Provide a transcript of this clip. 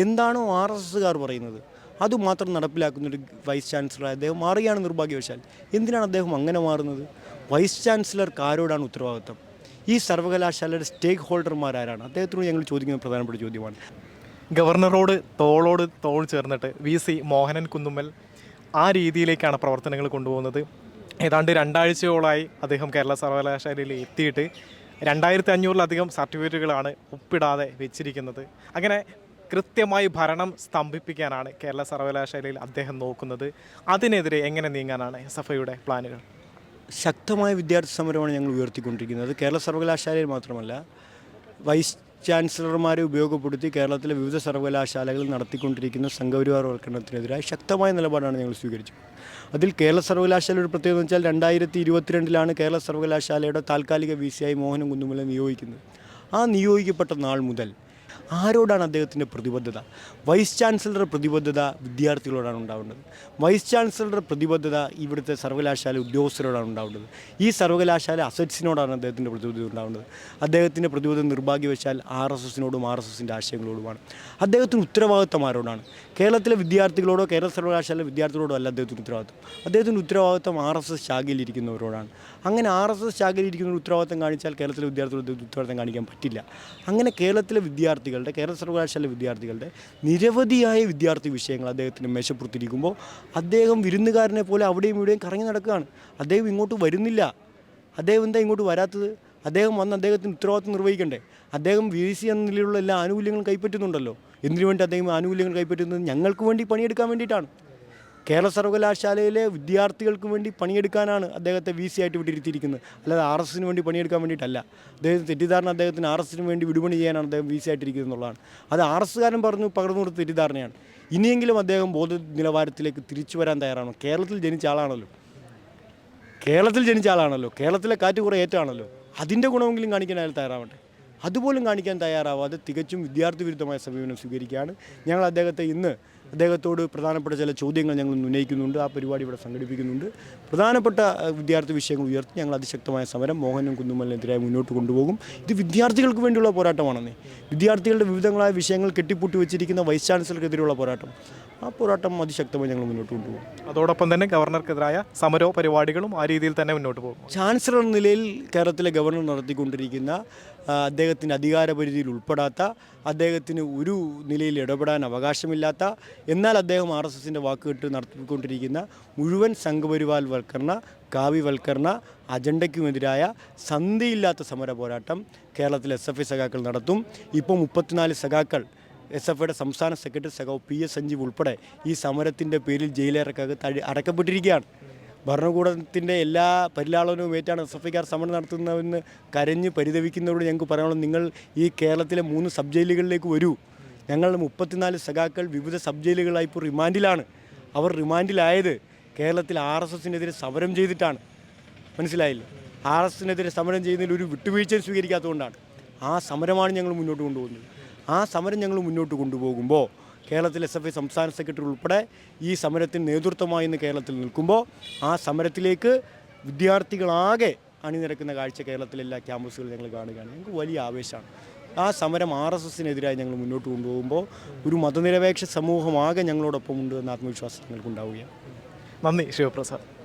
എന്താണോ R S എസ്സുകാർ പറയുന്നത്? അതുമാത്രം നടപ്പിലാക്കുന്ന ഒരു വൈസ് ചാൻസലർ അദ്ദേഹം മാറുകയാണ് നിർഭാഗ്യവശാൽ. എന്തിനാണ് അദ്ദേഹം അങ്ങനെ മാറുന്നത്? വൈസ് ചാൻസലർക്ക് ആരോടാണ് ഉത്തരവാദിത്തം ഈ സർവകലാശാലയുടെ സ്റ്റേക്ക് ഹോൾഡർമാർ ആരാണ്? അദ്ദേഹത്തിനോട് ഞങ്ങൾ ചോദിക്കുന്ന പ്രധാനപ്പെട്ട ചോദ്യമാണ്. ഗവർണറോട് തോളോട് തോൾ ചേർന്നിട്ട് വി സി മോഹനൻ കുന്നുമ്മൽ ആ രീതിയിലേക്കാണ് പ്രവർത്തനങ്ങൾ കൊണ്ടുപോകുന്നത്. ഏതാണ്ട് രണ്ടാഴ്ചയോളായി അദ്ദേഹം കേരള സർവകലാശാലയിൽ എത്തിയിട്ട് രണ്ടായിരത്തി അഞ്ഞൂറിലധികം സർട്ടിഫിക്കറ്റുകളാണ് ഒപ്പിടാതെ വെച്ചിരിക്കുന്നത്. അങ്ങനെ കൃത്യമായി ഭരണം സ്തംഭിപ്പിക്കാനാണ് കേരള സർവകലാശാലയിൽ അദ്ദേഹം നോക്കുന്നത്. അതിനെതിരെ എങ്ങനെ നീങ്ങാനാണ് എസ് എഫ് ഐയുടെ പ്ലാനുകൾ? ശക്തമായ വിദ്യാർത്ഥി സമരമാണ് ഞങ്ങൾ ഉയർത്തിക്കൊണ്ടിരിക്കുന്നത്. കേരള സർവകലാശാലയിൽ മാത്രമല്ല വൈസ് ചാൻസലർമാരെ ഉപയോഗപ്പെടുത്തി കേരളത്തിലെ വിവിധ സർവകലാശാലകൾ നടത്തിക്കൊണ്ടിരിക്കുന്ന സംഘപരിവാരവൽക്കരണത്തിനെതിരായി ശക്തമായ നിലപാടാണ് ഞങ്ങൾ സ്വീകരിച്ചത്. അതിൽ കേരള സർവകലാശാല ഒരു പ്രത്യേകത എന്ന് വെച്ചാൽ രണ്ടായിരത്തി ഇരുപത്തിരണ്ടിലാണ് കേരള സർവകലാശാലയുടെ താൽക്കാലിക വി സി ആയി മോഹനം കുന്നുമല നിയോഗിക്കുന്നത്. ആ നിയോഗിക്കപ്പെട്ട നാൾ മുതൽ ആരോടാണ് അദ്ദേഹത്തിന്റെ പ്രതിബദ്ധത? വൈസ് ചാൻസലറുടെ പ്രതിബദ്ധത വിദ്യാർത്ഥികളോടാണ് ഉണ്ടാവേണ്ടത്. വൈസ് ചാൻസലറുടെ പ്രതിബദ്ധത ഇവിടുത്തെ സർവകലാശാല ഉദ്യോഗസ്ഥരോടാണ് ഉണ്ടാവേണ്ടത്. ഈ സർവകലാശാല അസറ്റ്സിനോടാണ് അദ്ദേഹത്തിന്റെ പ്രതിബദ്ധത ഉണ്ടാവേണ്ടത്. അദ്ദേഹത്തിന്റെ പ്രതിബദ്ധത നിർഭാഗ്യവശാൽ ആർ എസ് എസിനോടും ആർ എസ് എസിന്റെ ആശയങ്ങളോടുമാണ്. അദ്ദേഹത്തിന് ഉത്തരവാദിത്തം ആരോടാണ്? കേരളത്തിലെ വിദ്യാർത്ഥികളോടോ കേരള സർവകലാശാല വിദ്യാർത്ഥികളോടോ അല്ല അദ്ദേഹത്തിന് ഉത്തരവാദിത്തം അദ്ദേഹത്തിന്റെ ഉത്തരവാദിത്തം ആർ എസ് എസ് ശാഖയിലിരിക്കുന്നവരോടാണ്. അങ്ങനെ ആർ എസ് എസ് ശാഖയിലിരിക്കുന്ന ഉത്തരവാദിത്വം ഉത്തരവാദിത്തം കാണിച്ചാൽ കേരളത്തിലെ വിദ്യാർത്ഥികളുടെ ഉത്തരവാദിത്തം കാണിക്കാൻ പറ്റില്ല. അങ്ങനെ കേരളത്തിലെ വിദ്യാർത്ഥികളുടെ കേരള സർവകലാശാല വിദ്യാർത്ഥികളുടെ നിരവധിയായ വിദ്യാർത്ഥി വിഷയങ്ങൾ അദ്ദേഹത്തിന് മെച്ചപ്പെടുത്തിയിരിക്കുമ്പോൾ അദ്ദേഹം വിരുന്നുകാരനെ പോലെ അവിടെയും ഇവിടെയും കറങ്ങി നടക്കുകയാണ്. അദ്ദേഹം ഇങ്ങോട്ട് വരുന്നില്ല. അദ്ദേഹം എന്താ ഇങ്ങോട്ട് വരാത്തത്? അദ്ദേഹം വന്ന് അദ്ദേഹത്തിന് ഉത്തരവാദിത്വം നിർവഹിക്കണ്ടേ? അദ്ദേഹം വി സി എന്ന നിലയിലുള്ള എല്ലാ ആനുകൂല്യങ്ങളും കൈപ്പറ്റുന്നുണ്ടല്ലോ. എന്തിനു വേണ്ടി അദ്ദേഹം ആനുകൂല്യങ്ങൾ കൈപ്പറ്റുന്നത്? ഞങ്ങൾക്ക് വേണ്ടി പണിയെടുക്കാൻ വേണ്ടിയിട്ടാണ്. കേരള സർവകലാശാലയിലെ വിദ്യാർത്ഥികൾക്ക് വേണ്ടി പണിയെടുക്കാനാണ് അദ്ദേഹത്തെ വി സി ആയിട്ട് വിട്ടിരുത്തിയിരിക്കുന്നത്. അല്ലാതെ ആർ എസിന് വേണ്ടി പണിയെടുക്കാൻ വേണ്ടിയിട്ടല്ല. അദ്ദേഹത്തിന് തെറ്റിദ്ധാരണ അദ്ദേഹത്തിന് ആർ എസിന് വേണ്ടി വിടുപണി ചെയ്യാനാണ് അദ്ദേഹം വി സി ആയിട്ടിരിക്കുന്നത് എന്നുള്ളതാണ്. അത് ആർ എസ്സുകാരൻ പറഞ്ഞു പകർന്നു കൊടുത്ത തെറ്റിദ്ധാരണയാണ്. ഇനിയെങ്കിലും അദ്ദേഹം ബോധ നിലവാരത്തിലേക്ക് തിരിച്ചു വരാൻ തയ്യാറാണോ. കേരളത്തിൽ ജനിച്ച ആളാണല്ലോ. കേരളത്തിൽ ജനിച്ച ആളാണല്ലോ. കേരളത്തിലെ കാറ്റ് കുറേ ഏറ്റാണല്ലോ അതിന്റെ ഗുണമെങ്കിലും കാണിക്കാൻ അയാൾ തയ്യാറാവട്ടെ. അതുപോലും കാണിക്കാൻ തയ്യാറാവാതെ തികച്ചും വിദ്യാർത്ഥി വിരുദ്ധമായ സമീപനം സ്വീകരിക്കുകയാണ്. ഞങ്ങൾ അദ്ദേഹത്തെ ഇന്ന് അദ്ദേഹത്തോട് പ്രധാനപ്പെട്ട ചില ചോദ്യങ്ങൾ ഞങ്ങൾ ഉന്നയിക്കുന്നുണ്ട്. ആ പരിപാടി ഇവിടെ സംഘടിപ്പിക്കുന്നുണ്ട്. പ്രധാനപ്പെട്ട വിദ്യാർത്ഥി വിഷയങ്ങൾ ഉയർത്തി ഞങ്ങൾ അതിശക്തമായ സമരം മോഹനും കുന്നുമലിനെതിരായി മുന്നോട്ട് കൊണ്ടുപോകും. ഇത് വിദ്യാർത്ഥികൾക്ക് വേണ്ടിയുള്ള പോരാട്ടമാണെന്നേ. വിദ്യാർത്ഥികളുടെ വിവിധങ്ങളായ വിഷയങ്ങൾ കെട്ടിപ്പൂട്ടി വെച്ചിരിക്കുന്ന വൈസ് ചാൻസലർക്കെതിരെയുള്ള പോരാട്ടം. ആ പോരാട്ടം അതിശക്തമായി ഞങ്ങൾ മുന്നോട്ട് കൊണ്ടുപോകും. അതോടൊപ്പം തന്നെ ഗവർണർക്കെതിരായ സമരോ പരിപാടികളും ആ രീതിയിൽ തന്നെ മുന്നോട്ട് പോകും. ചാൻസലർ എന്ന നിലയിൽ കേരളത്തിലെ ഗവർണർ നടത്തിക്കൊണ്ടിരിക്കുന്ന അദ്ദേഹത്തിന്റെ അധികാരപരിധിയിൽ ഉൾപ്പെടാത്ത അദ്ദേഹത്തിന് ഒരു നിലയിൽ ഇടപെടാൻ അവകാശമില്ലാത്ത എന്നാൽ അദ്ദേഹം ആർ എസ് എസിന്റെ വാക്കുകെട്ട് നടത്തിക്കൊണ്ടിരിക്കുന്ന മുഴുവൻ സംഘപരിവാൽവൽക്കരണ കാവ്യവൽക്കരണ അജണ്ടയ്ക്കുമെതിരായ സന്ധിയില്ലാത്ത സമര പോരാട്ടം കേരളത്തിലെ എസ് എഫ് ഐ സഖാക്കൾ നടത്തും. ഇപ്പോൾ മുപ്പത്തിനാല് സഖാക്കൾ എസ് എഫ് ഐയുടെ സംസ്ഥാന സെക്രട്ടറി സഖാവ് പി എസ് സഞ്ജീവ് ഉൾപ്പെടെ ഈ സമരത്തിന്റെ പേരിൽ ജയിലേറക്കകത്ത് അടി അടക്കപ്പെട്ടിരിക്കുകയാണ്. ഭരണകൂടത്തിന്റെ എല്ലാ പരിലാളനവും ഏറ്റാണ് എസ് എഫ് ഐക്കാർ സമരം നടത്തുന്നതെന്ന് കരഞ്ഞ് പരിതപിക്കുന്നവരോട് ഞങ്ങൾക്ക് പറയാനുള്ളത് നിങ്ങൾ ഈ കേരളത്തിലെ മൂന്ന് സബ് ജയിലുകളിലേക്ക് വരൂ. ഞങ്ങൾ മുപ്പത്തിനാല് സഖാക്കൾ വിവിധ സബ് ജയിലുകളായി ഇപ്പോൾ റിമാൻഡിലാണ്. അവർ റിമാൻഡിലായത് കേരളത്തിൽ ആർ എസ് എസിനെതിരെ സമരം ചെയ്തിട്ടാണ്. മനസ്സിലായില്ല? ആർ എസ് എസിനെതിരെ സമരം ചെയ്യുന്നതിൽ ഒരു വിട്ടുവീഴ്ച സ്വീകരിക്കാത്തതുകൊണ്ടാണ്. ആ സമരമാണ് ഞങ്ങൾ മുന്നോട്ട് കൊണ്ടുപോകുന്നത്. ആ സമരം ഞങ്ങൾ മുന്നോട്ട് കൊണ്ടുപോകുമ്പോൾ കേരളത്തിലെ എസ് എഫ് ഐ സംസ്ഥാന സെക്രട്ടറി ഉൾപ്പെടെ ഈ സമരത്തിന് നേതൃത്വമായി ഇന്ന് കേരളത്തിൽ നിൽക്കുമ്പോൾ ആ സമരത്തിലേക്ക് വിദ്യാർത്ഥികളാകെ അണിനിരക്കുന്ന കാഴ്ച കേരളത്തിലെ എല്ലാ ക്യാമ്പസുകളിലും ഞങ്ങൾ കാണുകയാണ്. ഞങ്ങൾക്ക് വലിയ ആവേശമാണ്. ആ സമരം ആർ എസ് എസിനെതിരായി ഞങ്ങൾ മുന്നോട്ട് കൊണ്ടുപോകുമ്പോൾ ഒരു മതനിരപേക്ഷ സമൂഹമാകെ ഞങ്ങളോടൊപ്പം ഉണ്ട് എന്ന ആത്മവിശ്വാസം ഞങ്ങൾക്കുണ്ടാവുകയാണ്. നന്ദി ശിവപ്രസാദ്.